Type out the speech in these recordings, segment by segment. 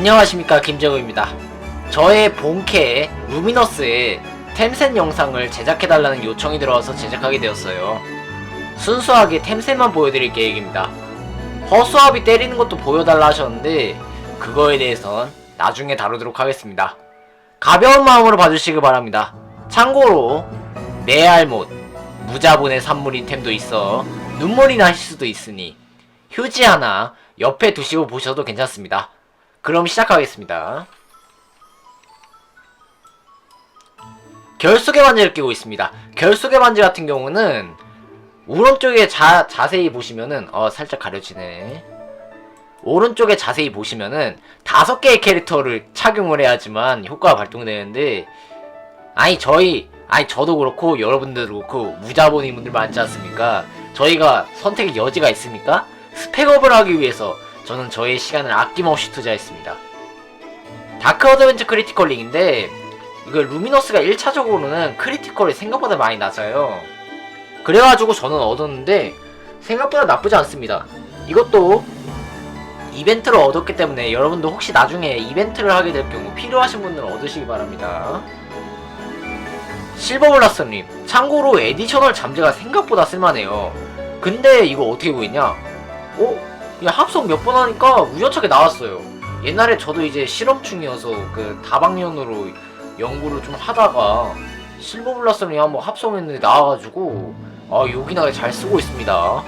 안녕하십니까 김정우입니다. 저의 본캐 루미너스에 템셋 영상을 제작해달라는 요청이 들어와서 제작하게 되었어요. 순수하게 템셋만 보여드릴 계획입니다. 허수아비 때리는 것도 보여달라 하셨는데 그거에 대해선 나중에 다루도록 하겠습니다. 가벼운 마음으로 봐주시기 바랍니다. 참고로 메알못, 무자본의 산물인 템도 있어 눈물이 나실 수도 있으니 휴지 하나 옆에 두시고 보셔도 괜찮습니다. 그럼 시작하겠습니다. 결속의 반지를 끼고 있습니다. 결속의 반지 같은 경우는 오른쪽에 자, 자세히 보시면은 어 살짝 가려지네. 오른쪽에 자세히 보시면은 다섯 개의 캐릭터를 착용을 해야지만 효과가 발동되는데 아니 저희 아니 저도 그렇고 여러분들도 그렇고 무자본인 분들 많지 않습니까? 저희가 선택의 여지가 있습니까? 스펙업을 하기 위해서 저는 저의 시간을 아낌없이 투자했습니다. 다크 어드벤처 크리티컬 링인데 이거 루미너스가 1차적으로는 크리티컬이 생각보다 많이 낮아요. 그래가지고 저는 얻었는데 생각보다 나쁘지 않습니다. 이것도 이벤트를 얻었기 때문에 여러분도 혹시 나중에 이벤트를 하게 될 경우 필요하신 분들은 얻으시기 바랍니다. 실버블라스님 참고로 에디셔널 잠재가 생각보다 쓸만해요. 근데 이거 어떻게 구했냐? 어? 야 합성 몇 번 하니까 우연찮게 나왔어요. 옛날에 저도 이제 실험충이어서 그 다방면으로 연구를 좀 하다가 실버블라스님 한번 합성했는데 나와가지고 아 요기나게 잘 쓰고 있습니다.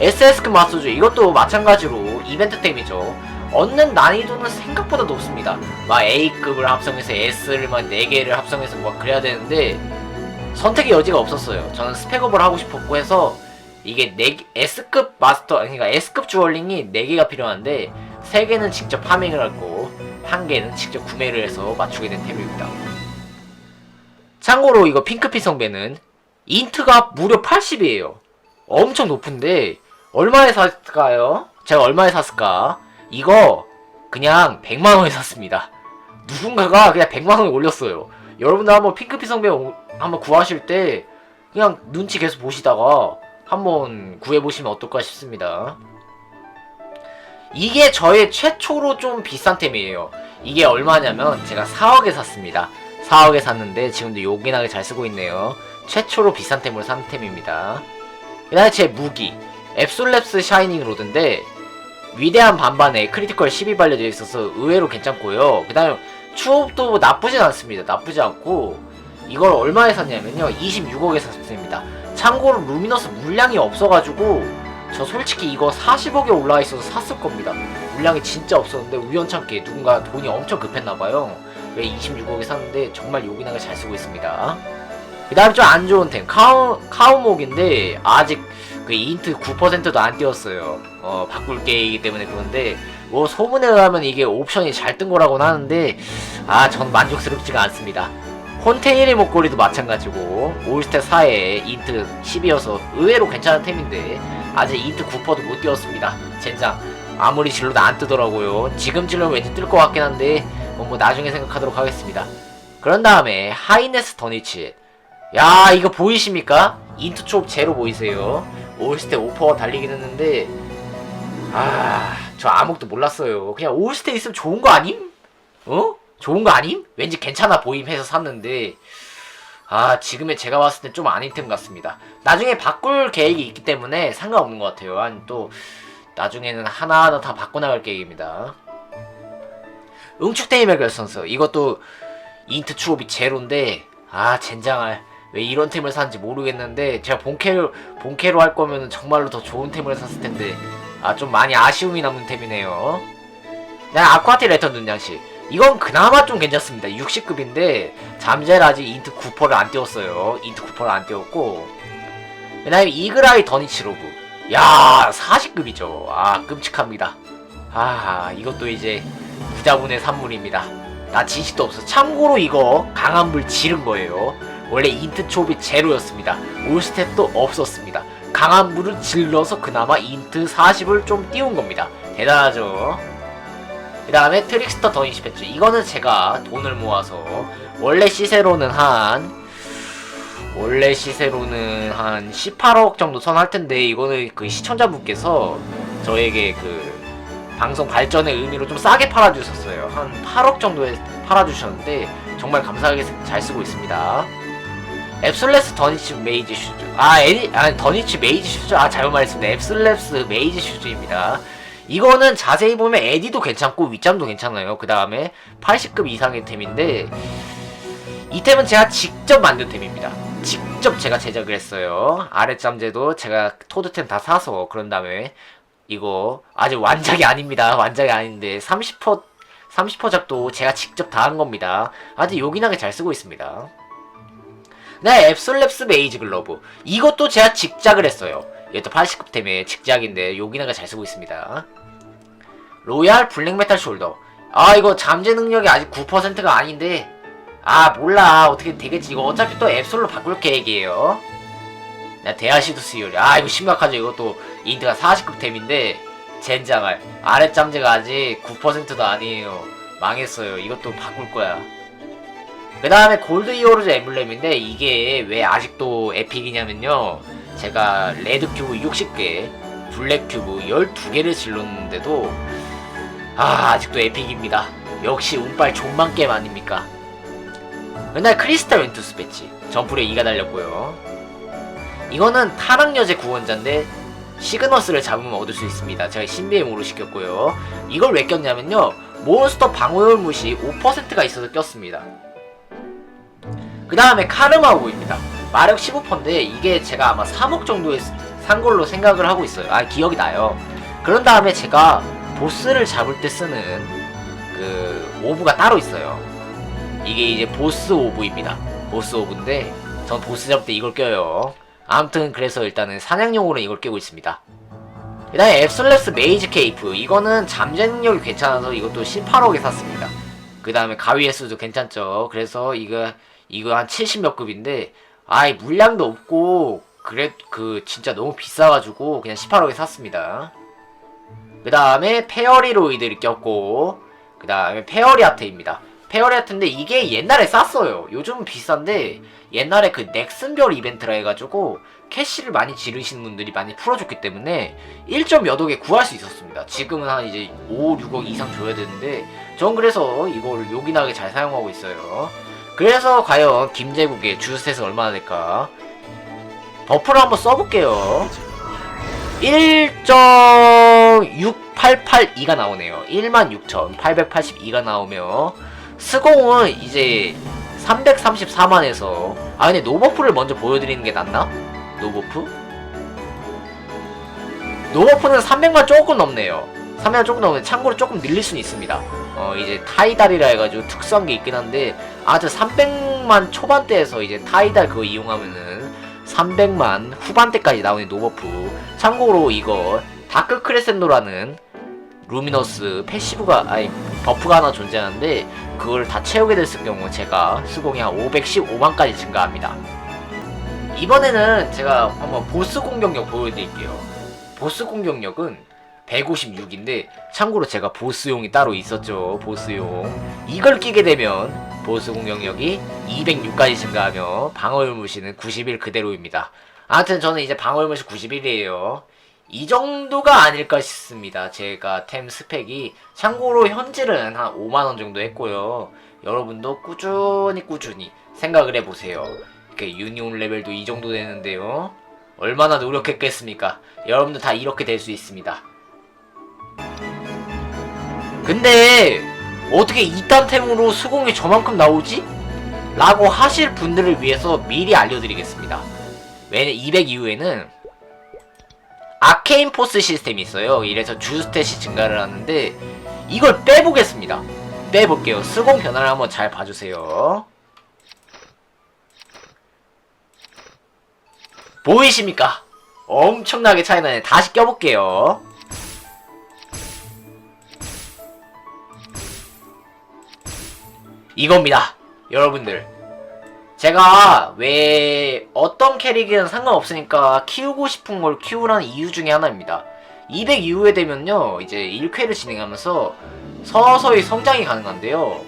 SS급 마스죠. 이것도 마찬가지로 이벤트템이죠. 얻는 난이도는 생각보다 높습니다. 막 A급을 합성해서 S를 막 4개를 합성해서 막 그래야 되는데 선택의 여지가 없었어요. 저는 스펙업을 하고 싶었고 해서 이게 4, S급 마스터, 그러니까 S급 주얼링이 4개가 필요한데 3개는 직접 파밍을 하고 1개는 직접 구매를 해서 맞추게 된 템입니다. 참고로 이거 핑크피 성배는 인트가 무려 80이에요. 엄청 높은데 얼마에 샀을까요? 제가 얼마에 샀을까? 이거 그냥 100만원에 샀습니다. 누군가가 그냥 100만원에 올렸어요. 여러분들 한번 핑크피 성배 오- 한번 구하실 때 그냥 눈치 계속 보시다가 한번 구해보시면 어떨까 싶습니다. 이게 저의 최초로 좀 비싼 템이에요. 이게 얼마냐면 제가 4억에 샀습니다. 4억에 샀는데 지금도 요긴하게 잘 쓰고 있네요. 최초로 비싼 템으로 산 템입니다. 그 다음에 제 무기 앱솔랩스 샤이닝 로드인데 위대한 반반에 크리티컬 10이 발려져 있어서 의외로 괜찮고요. 그 다음에 추업도 나쁘진 않습니다. 나쁘지 않고 이걸 얼마에 샀냐면요. 26억에 샀습니다. 참고로 루미너스 물량이 없어가지고 저 솔직히 이거 40억에 올라와 있어서 샀을 겁니다. 물량이 진짜 없었는데 우연찮게 누군가 돈이 엄청 급했나봐요. 왜 26억에 샀는데 정말 요긴하게 잘 쓰고 있습니다. 그 다음 좀 안 좋은 템 카우, 카우목인데 아직 그 인트 9%도 안 띄웠어요. 어 바꿀 계획이기 때문에 그런데 뭐 소문에 의하면 이게 옵션이 잘 뜬 거라고는 하는데 아 전 만족스럽지가 않습니다. 혼테일의 목걸이도 마찬가지고 올스탯 4에 인트 10이어서 의외로 괜찮은 템인데 아직 인트 9%도 못 띄웠습니다. 젠장 아무리 질러도 안 뜨더라고요. 지금 질러면 왠지 뜰 것 같긴 한데 어, 뭐 나중에 생각하도록 하겠습니다. 그런 다음에 하이네스 더니치 야 이거 보이십니까? 인트 촉 제로 보이세요? 올스테 5% 달리긴 했는데 아 저 아무것도 몰랐어요 그냥 올스테 있으면 좋은 거 아님? 어? 좋은 거 아님? 왠지 괜찮아 보임 해서 샀는데 아 지금의 제가 봤을 땐좀 아닌 템 같습니다. 나중에 바꿀 계획이 있기 때문에 상관없는 것 같아요. 아니 또 나중에는 하나하나 다 바꿔나갈 계획입니다. 응축테이멜 결선서. 이것도 인트 추업이 제로인데 아 젠장할 왜 이런 템을 샀는지 모르겠는데 제가 본캐로 본캐로 할 거면은 정말로 더 좋은 템을 샀을 텐데 아 좀 많이 아쉬움이 남는 템이네요. 난 아쿠아티 레턴 눈양식 이건 그나마 좀 괜찮습니다. 60급인데 잠재를 아직 인트 9%를 안 띄웠어요. 인트 9%를 안 띄웠고 그 다음에 이그라이 더니치 로브 야 40급이죠. 아 끔찍합니다. 아 이것도 이제 부자분의 산물입니다. 나 진실도 없어. 참고로 이거 강한 불 지른 거예요. 원래 인트 촉이 제로였습니다. 올스텝도 없었습니다. 강한 불을 질러서 그나마 인트 40을 좀 띄운 겁니다. 대단하죠. 그 다음에 트릭스터 더 인시패츠. 이거는 제가 돈을 모아서 원래 시세로는 한 원래 시세로는 한 18억 정도 선할 텐데 이거는 그 시청자분께서 저에게 그 방송 발전의 의미로 좀 싸게 팔아주셨어요. 한 8억 정도에 팔아주셨는데 정말 감사하게 잘 쓰고 있습니다. 앱솔레스 더니치 메이지 슈즈. 아, 에디, 아 더니치 메이지 슈즈. 아, 잘못 말했습니다. 앱솔레스 메이지 슈즈입니다. 이거는 자세히 보면 에디도 괜찮고 윗잠도 괜찮아요. 그 다음에 80급 이상의 템인데 이 템은 제가 직접 만든 템입니다. 직접 제가 제작을 했어요. 아랫잠재도 제가 토드템 다 사서 그런 다음에 이거 아직 완작이 아닙니다. 완작이 아닌데 30% 30% 작도 제가 직접 다 한 겁니다. 아주 요긴하게 잘 쓰고 있습니다. 네, 앱솔랩스 메이지 글러브. 이것도 제가 직작을 했어요. 이것도 80급 템의 직작인데 요긴하게 잘 쓰고 있습니다. 로얄 블랙메탈 숄더. 아, 이거 잠재 능력이 아직 9%가 아닌데. 아, 몰라. 어떻게 되겠지. 이거 어차피 또 앱솔로 바꿀 계획이에요. 나 대하시도스 요리. 아, 이거 심각하죠. 이것도 인트가 40급 템인데. 젠장할. 아랫 잠재가 아직 9%도 아니에요. 망했어요. 이것도 바꿀 거야. 그 다음에 골드 히어로즈 엠블렘인데 이게 왜 아직도 에픽이냐면요 제가 레드 큐브 60개 블랙 큐브 12개를 질렀는데도 아 아직도 에픽입니다. 역시 운빨 존만 게임 아닙니까? 맨날 크리스탈 웬투스 배치 점프에 2가 달렸고요. 이거는 타락여제 구원자인데 시그너스를 잡으면 얻을 수 있습니다. 제가 신비의 모로 시켰고요. 이걸 왜 꼈냐면요. 몬스터 방어율 무시 5%가 있어서 꼈습니다. 그 다음에 카르마오입니다. 마력 15%인데 이게 제가 아마 3억 정도에 산 걸로 생각을 하고 있어요. 아 기억이 나요. 그런 다음에 제가 보스를 잡을 때 쓰는 그 오브가 따로 있어요. 이게 이제 보스 오브입니다. 보스 오브인데 전 보스 잡을 때 이걸 껴요. 아무튼 그래서 일단은 사냥용으로 이걸 끼고 있습니다. 그 다음에 앱솔레스 메이즈 케이프 이거는 잠재 능력이 괜찮아서 이것도 18억에 샀습니다. 그 다음에 가위 횟수도 괜찮죠. 그래서 이거 이거 한 70몇 급인데 아이 물량도 없고 그래 그 진짜 너무 비싸가지고 그냥 18억에 샀습니다. 그 다음에 페어리로이드를 꼈고 그 다음에 페어리아트입니다. 페어리아트인데 이게 옛날에 쌌어요. 요즘은 비싼데 옛날에 그 넥슨별 이벤트라 해가지고 캐시를 많이 지르시는 분들이 많이 풀어줬기 때문에 1점 몇 억에 구할 수 있었습니다. 지금은 한 이제 5, 6억 이상 줘야 되는데 전 그래서 이걸 요긴하게 잘 사용하고 있어요. 그래서 과연 김제국의 주스탯은 얼마나 될까? 버프를 한번 써볼게요. 1.6882가 나오네요. 16,882가 나오며 스공은 이제 334만에서 아 근데 노버프를 먼저 보여드리는 게 낫나? 노버프? 노버프는 300만 조금 넘네요. 300만 조금 넘는데 참고로 조금 늘릴 수는 있습니다. 어 이제 타이달이라 해가지고 특수한 게 있긴 한데 아저 300만 초반대에서 이제 타이달 그거 이용하면은 300만 후반대까지 나오는 노버프. 참고로 이거 다크 크레센도라는 루미너스 패시브가 아니 버프가 하나 존재하는데 그걸 다 채우게 됐을 경우 제가 수공이 한 515만까지 증가합니다. 이번에는 제가 한번 보스 공격력 보여드릴게요. 보스 공격력은 156인데 참고로 제가 보스용이 따로 있었죠 보스용. 이걸 끼게 되면 보스 공격력이 206까지 증가하며 방어율 무시는 91 그대로입니다. 아무튼 저는 이제 방어율 무시 91이에요. 이 정도가 아닐까 싶습니다. 제가 템 스펙이 참고로 현질은 한 5만원 정도 했고요. 여러분도 꾸준히 꾸준히 생각을 해보세요. 이렇게 유니온 레벨도 이 정도 되는데요. 얼마나 노력했겠습니까? 여러분도 다 이렇게 될 수 있습니다 근데 어떻게 이딴 템으로 수공이 저만큼 나오지? 라고 하실 분들을 위해서 미리 알려드리겠습니다. 왜냐 200 이후에는 아케인 포스 시스템이 있어요. 이래서 주스탯이 증가를 하는데 이걸 빼보겠습니다. 빼볼게요. 수공 변화를 한번 잘 봐주세요. 보이십니까? 엄청나게 차이 나네. 다시 껴볼게요. 이겁니다. 여러분들. 제가 왜 어떤 캐릭이든 상관없으니까 키우고 싶은 걸 키우라는 이유 중에 하나입니다. 200 이후에 되면요, 이제 1쾌를 진행하면서 서서히 성장이 가능한데요.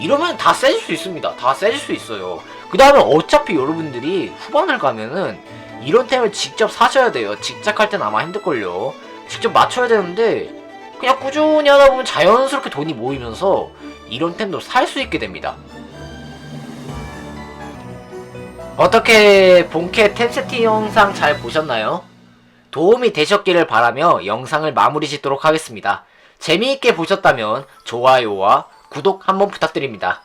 이러면 다 세질 수 있습니다. 다 세질 수 있어요. 그 다음에 어차피 여러분들이 후반을 가면은 이런 템을 직접 사셔야 돼요. 직작할 땐 아마 힘들걸요. 직접 맞춰야 되는데 그냥 꾸준히 하다 보면 자연스럽게 돈이 모이면서 이런 템도 살 수 있게 됩니다. 어떻게 본캐 템 세팅 영상 잘 보셨나요? 도움이 되셨기를 바라며 영상을 마무리 짓도록 하겠습니다. 재미있게 보셨다면 좋아요와 구독 한번 부탁드립니다.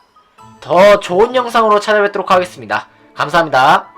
더 좋은 영상으로 찾아뵙도록 하겠습니다. 감사합니다.